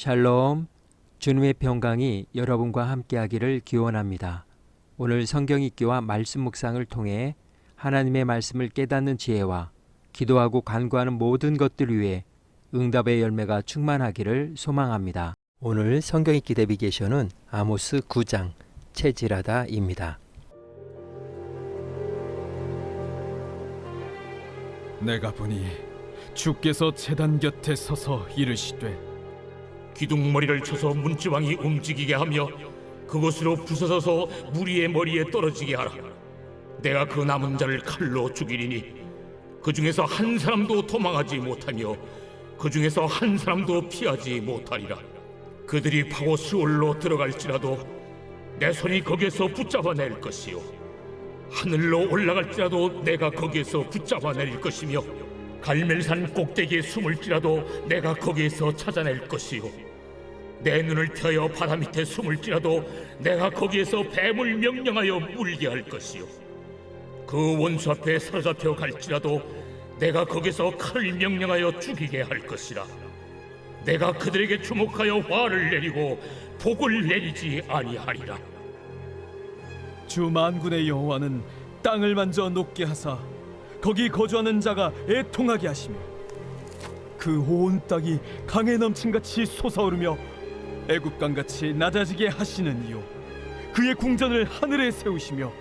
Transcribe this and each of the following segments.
샬롬, 주님의 평강이 여러분과 함께하기를 기원합니다. 오늘 성경 읽기와 말씀 묵상을 통해 하나님의 말씀을 깨닫는 지혜와 기도하고 간구하는 모든 것들 위해 응답의 열매가 충만하기를 소망합니다. 오늘 성경 읽기 내비게이션은 아모스 9장 체질하다입니다. 내가 보니 주께서 제단 곁에 서서 이르시되 기둥머리를 쳐서 문지방이 움직이게 하며 그것으로 부서져서 무리의 머리에 떨어지게 하라. 내가 그 남은 자를 칼로 죽이리니 그 중에서 한 사람도 도망하지 못하며 그 중에서 한 사람도 피하지 못하리라. 그들이 파고 수올로 들어갈지라도 내 손이 거기에서 붙잡아낼 것이요 하늘로 올라갈지라도 내가 거기에서 붙잡아낼 것이며 갈멜산 꼭대기에 숨을지라도 내가 거기에서 찾아낼 것이요 내 눈을 펴여 바다 밑에 숨을지라도 내가 거기에서 뱀을 명령하여 물게 할 것이요 그 원수 앞에 사로잡혀 갈지라도 내가 거기서 칼을 명령하여 죽이게 할 것이라. 내가 그들에게 주목하여 화를 내리고 복을 내리지 아니하리라. 주 만군의 여호와는 땅을 만져 높게 하사 거기 거주하는 자가 애통하게 하시며 그 온 땅이 강에 넘친 같이 솟아오르며 애국강 같이 낮아지게 하시는 이요 그의 궁전을 하늘에 세우시며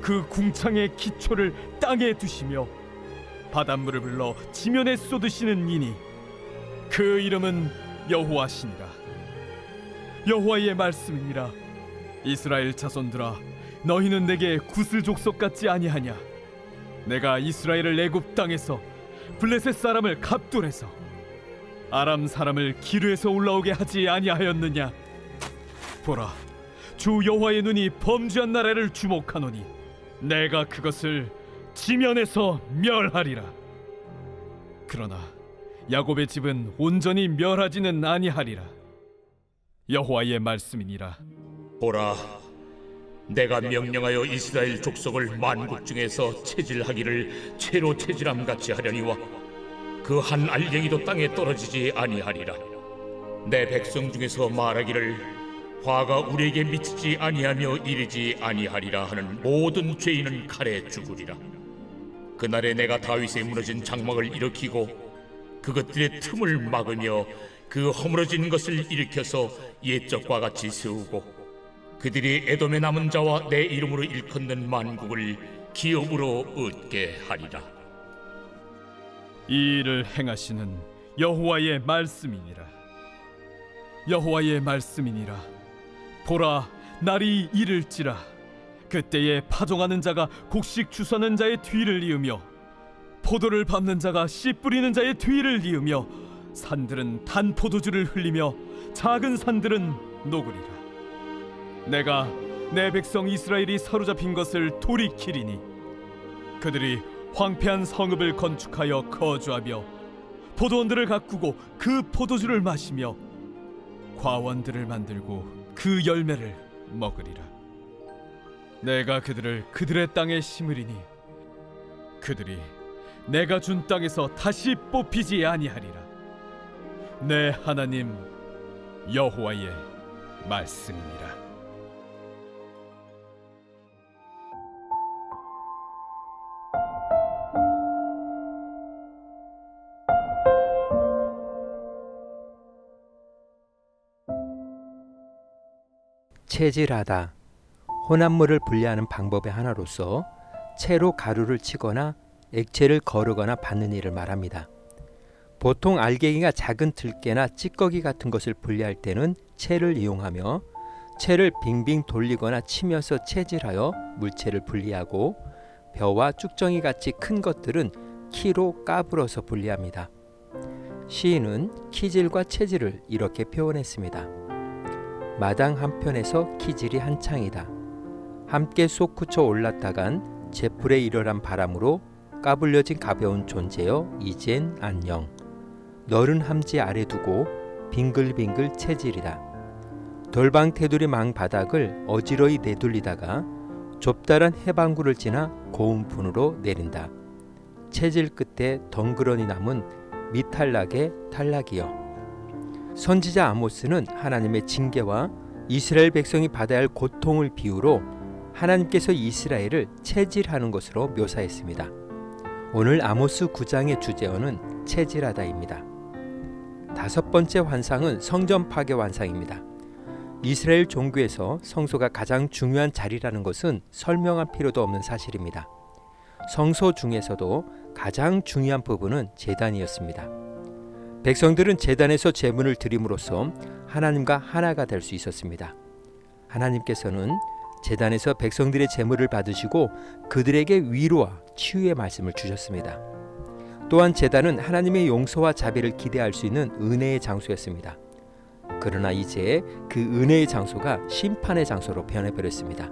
그 궁창의 기초를 땅에 두시며 바닷물을 불러 지면에 쏟으시는 이니 그 이름은 여호와시니라. 여호와의 말씀이니라. 이스라엘 자손들아 너희는 내게 구슬 족속 같지 아니하냐 내가 이스라엘을 애굽 땅에서 블레셋 사람을 갑돌에서 아람 사람을 기르에서 올라오게 하지 아니하였느냐? 보라 주 여호와의 눈이 범죄한 나라를 주목하노니 내가 그것을 지면에서 멸하리라. 그러나 야곱의 집은 온전히 멸하지는 아니하리라. 여호와의 말씀이니라. 보라, 내가 명령하여 이스라엘 족속을 만국 중에서 체질하기를 채로 체질함 같이 하려니와 그 한 알갱이도 땅에 떨어지지 아니하리라. 내 백성 중에서 말하기를 화가 우리에게 미치지 아니하며 이르지 아니하리라 하는 모든 죄인은 칼에 죽으리라. 그날에 내가 다윗의 무너진 장막을 일으키고 그것들의 틈을 막으며 그 허물어진 것을 일으켜서 옛적과 같이 세우고 그들이 에돔의 남은 자와 내 이름으로 일컫는 만국을 기업으로 얻게 하리라. 이 일을 행하시는 여호와의 말씀이니라. 여호와의 말씀이니라. 보라 날이 이를지라. 그때에 파종하는 자가 곡식 주서는 자의 뒤를 이으며 포도를 밟는 자가 씨 뿌리는 자의 뒤를 이으며 산들은 단 포도주를 흘리며 작은 산들은 녹으리라 내가 내 백성 이스라엘이 사로잡힌 것을 돌이키리니 그들이 황폐한 성읍을 건축하여 거주하며 포도원들을 가꾸고 그 포도주를 마시며 과원들을 만들고 그 열매를 먹으리라. 내가 그들을 그들의 땅에 심으리니 그들이 내가 준 땅에서 다시 뽑히지 아니하리라. 내 하나님 여호와의 말씀이니라 체질하다. 혼합물을 분리하는 방법의 하나로서 채로 가루를 치거나 액체를 거르거나 받는 일을 말합니다. 보통 알갱이가 작은 들깨나 찌꺼기 같은 것을 분리할 때는 채를 이용하며 채를 빙빙 돌리거나 치면서 체질하여 물체를 분리하고 벼와 쭉정이 같이 큰 것들은 키로 까불어서 분리합니다. 시인은 키질과 체질을 이렇게 표현했습니다. 마당 한편에서 키질이 한창이다. 함께 솟구쳐 올랐다간 제풀에 일어난 바람으로 까불려진 가벼운 존재여 이젠 안녕. 너른 함지 아래 두고 빙글빙글 체질이다. 돌방 테두리 망 바닥을 어지러이 내돌리다가 좁다란 해방구를 지나 고운fun으로 내린다. 체질 끝에 덩그러니 남은 미탈락의 탈락이여. 선지자 아모스는 하나님의 징계와 이스라엘 백성이 받아야 할 고통을 비유로 하나님께서 이스라엘을 체질하는 것으로 묘사했습니다. 오늘 아모스 9장의 주제어는 체질하다입니다. 다섯 번째 환상은 성전 파괴 환상입니다. 이스라엘 종교에서 성소가 가장 중요한 자리라는 것은 설명할 필요도 없는 사실입니다. 성소 중에서도 가장 중요한 부분은 제단이었습니다. 백성들은 제단에서 제문을 드림으로써 하나님과 하나가 될 수 있었습니다. 하나님께서는 제단에서 백성들의 제물을 받으시고 그들에게 위로와 치유의 말씀을 주셨습니다. 또한 제단은 하나님의 용서와 자비를 기대할 수 있는 은혜의 장소였습니다. 그러나 이제 그 은혜의 장소가 심판의 장소로 변해버렸습니다.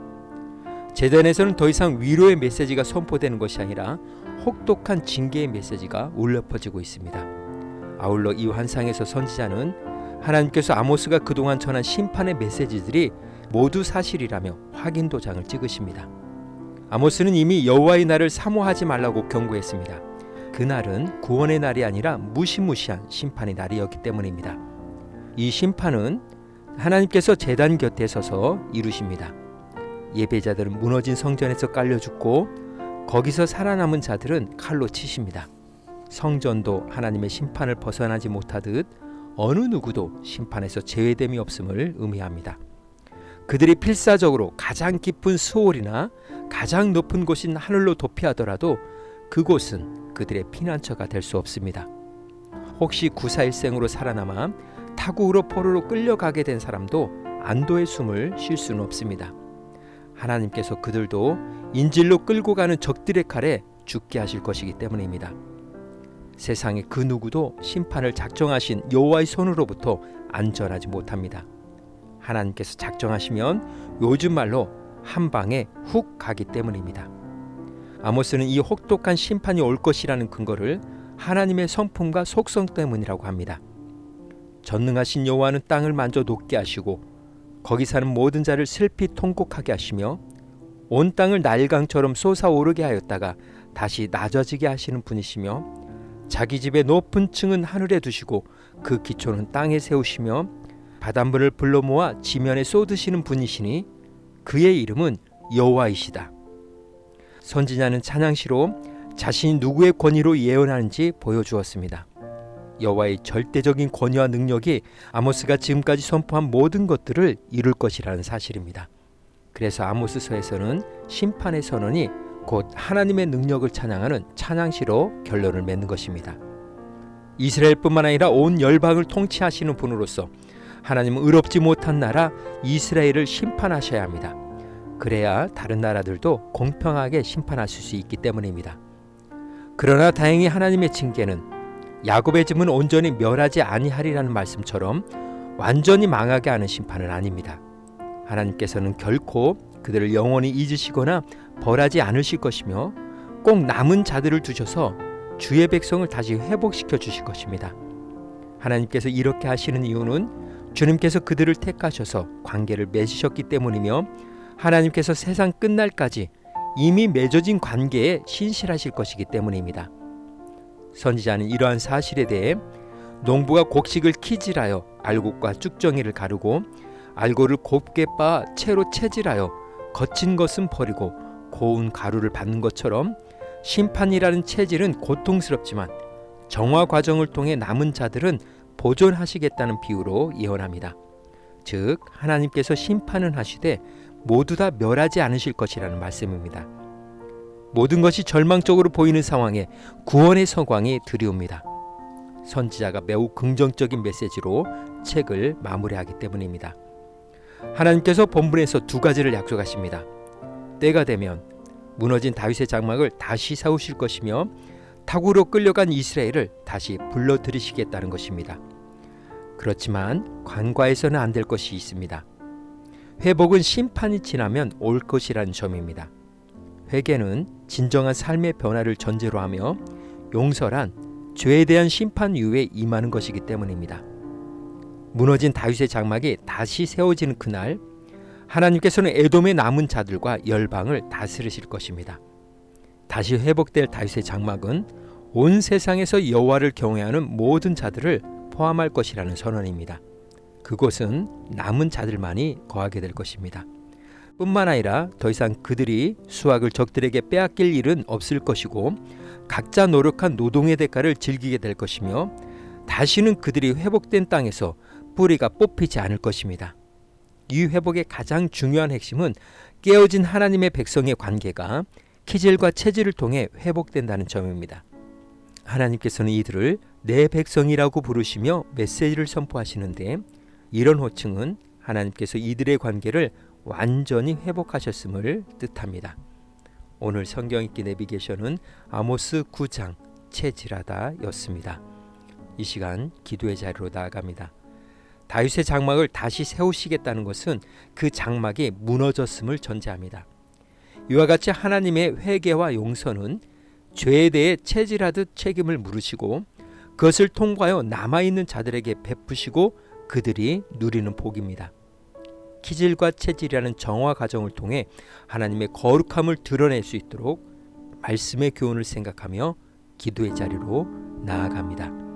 제단에서는 더 이상 위로의 메시지가 선포되는 것이 아니라 혹독한 징계의 메시지가 울려 퍼지고 있습니다. 아울러 이 환상에서 선지자는 하나님께서 아모스가 그동안 전한 심판의 메시지들이 모두 사실이라며 확인 도장을 찍으십니다. 아모스는 이미 여호와의 날을 사모하지 말라고 경고했습니다. 그날은 구원의 날이 아니라 무시무시한 심판의 날이었기 때문입니다. 이 심판은 하나님께서 제단 곁에 서서 이루십니다. 예배자들은 무너진 성전에서 깔려 죽고 거기서 살아남은 자들은 칼로 치십니다. 성전도 하나님의 심판을 벗어나지 못하듯 어느 누구도 심판에서 제외됨이 없음을 의미합니다. 그들이 필사적으로 가장 깊은 수월이나 가장 높은 곳인 하늘로 도피하더라도 그곳은 그들의 피난처가 될 수 없습니다. 혹시 구사일생으로 살아남아 타국으로 포로로 끌려가게 된 사람도 안도의 숨을 쉴 수는 없습니다. 하나님께서 그들도 인질로 끌고 가는 적들의 칼에 죽게 하실 것이기 때문입니다. 세상의 그 누구도 심판을 작정하신 여호와의 손으로부터 안전하지 못합니다. 하나님께서 작정하시면 요즘 말로 한 방에 훅 가기 때문입니다. 아모스는 이 혹독한 심판이 올 것이라는 근거를 하나님의 성품과 속성 때문이라고 합니다. 전능하신 여호와는 땅을 만져 녹게 하시고 거기 사는 모든 자를 슬피 통곡하게 하시며 온 땅을 날강처럼 솟아오르게 하였다가 다시 낮아지게 하시는 분이시며 자기 집의 높은 층은 하늘에 두시고 그 기초는 땅에 세우시며 바닷물을 불러 모아 지면에 쏟으시는 분이시니 그의 이름은 여호와이시다. 선지자는 찬양시로 자신이 누구의 권위로 예언하는지 보여주었습니다. 여호와의 절대적인 권위와 능력이 아모스가 지금까지 선포한 모든 것들을 이룰 것이라는 사실입니다. 그래서 아모스서에서는 심판의 선언이 곧 하나님의 능력을 찬양하는 찬양시로 결론을 맺는 것입니다. 이스라엘뿐만 아니라 온 열방을 통치하시는 분으로서 하나님은 의롭지 못한 나라 이스라엘을 심판하셔야 합니다. 그래야 다른 나라들도 공평하게 심판하실 수 있기 때문입니다. 그러나 다행히 하나님의 징계는 야곱의 집은 온전히 멸하지 아니하리라는 말씀처럼 완전히 망하게 하는 심판은 아닙니다. 하나님께서는 결코 그들을 영원히 잊으시거나 벌하지 않으실 것이며 꼭 남은 자들을 두셔서 주의 백성을 다시 회복시켜 주실 것입니다. 하나님께서 이렇게 하시는 이유는 주님께서 그들을 택하셔서 관계를 맺으셨기 때문이며 하나님께서 세상 끝날까지 이미 맺어진 관계에 신실하실 것이기 때문입니다. 선지자는 이러한 사실에 대해 농부가 곡식을 키질하여 알곡과 쭉정이를 가르고 알곡을 곱게 빻아 채로 채질하여 거친 것은 버리고 고운 가루를 받는 것처럼 심판이라는 체질은 고통스럽지만 정화 과정을 통해 남은 자들은 보존하시겠다는 비유로 예언합니다. 즉 하나님께서 심판은 하시되 모두 다 멸하지 않으실 것이라는 말씀입니다. 모든 것이 절망적으로 보이는 상황에 구원의 서광이 드리웁니다. 선지자가 매우 긍정적인 메시지로 책을 마무리하기 때문입니다. 하나님께서 본문에서 두 가지를 약속하십니다. 때가 되면 무너진 다윗의 장막을 다시 세우실 것이며 타구로 끌려간 이스라엘을 다시 불러들이시겠다는 것입니다. 그렇지만 관과에서는 안 될 것이 있습니다. 회복은 심판이 지나면 올 것이라는 점입니다. 회개는 진정한 삶의 변화를 전제로 하며 용서란 죄에 대한 심판 이후에 임하는 것이기 때문입니다. 무너진 다윗의 장막이 다시 세워지는 그날 하나님께서는 에돔의 남은 자들과 열방을 다스리실 것입니다. 다시 회복될 다윗의 장막은 온 세상에서 여호와를 경외하는 모든 자들을 포함할 것이라는 선언입니다. 그곳은 남은 자들만이 거하게 될 것입니다. 뿐만 아니라 더 이상 그들이 수확을 적들에게 빼앗길 일은 없을 것이고 각자 노력한 노동의 대가를 즐기게 될 것이며 다시는 그들이 회복된 땅에서 뿌리가 뽑히지 않을 것입니다. 이 회복의 가장 중요한 핵심은 깨어진 하나님의 백성의 관계가 키질과 체질을 통해 회복된다는 점입니다. 하나님께서는 이들을 내 백성이라고 부르시며 메시지를 선포하시는데 이런 호칭은 하나님께서 이들의 관계를 완전히 회복하셨음을 뜻합니다. 오늘 성경 읽기 내비게이션은 아모스 9장 체질하다였습니다. 이 시간 기도의 자리로 나아갑니다. 다윗의 장막을 다시 세우시겠다는 것은 그 장막이 무너졌음을 전제합니다. 이와 같이 하나님의 회개와 용서는 죄에 대해 체질하듯 책임을 물으시고 그것을 통과하여 남아있는 자들에게 베푸시고 그들이 누리는 복입니다. 키질과 체질이라는 정화 과정을 통해 하나님의 거룩함을 드러낼 수 있도록 말씀의 교훈을 생각하며 기도의 자리로 나아갑니다.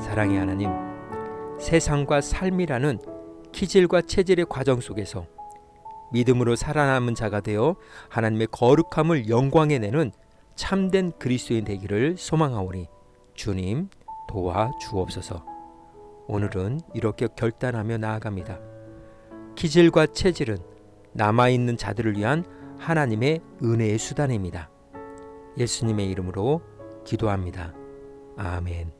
사랑의 하나님, 세상과 삶이라는 키질과 체질의 과정 속에서 믿음으로 살아남은 자가 되어 하나님의 거룩함을 영광에 내는 참된 그리스도인 되기를 소망하오니 주님 도와 주옵소서. 오늘은 이렇게 결단하며 나아갑니다. 키질과 체질은 남아있는 자들을 위한 하나님의 은혜의 수단입니다. 예수님의 이름으로 기도합니다. 아멘.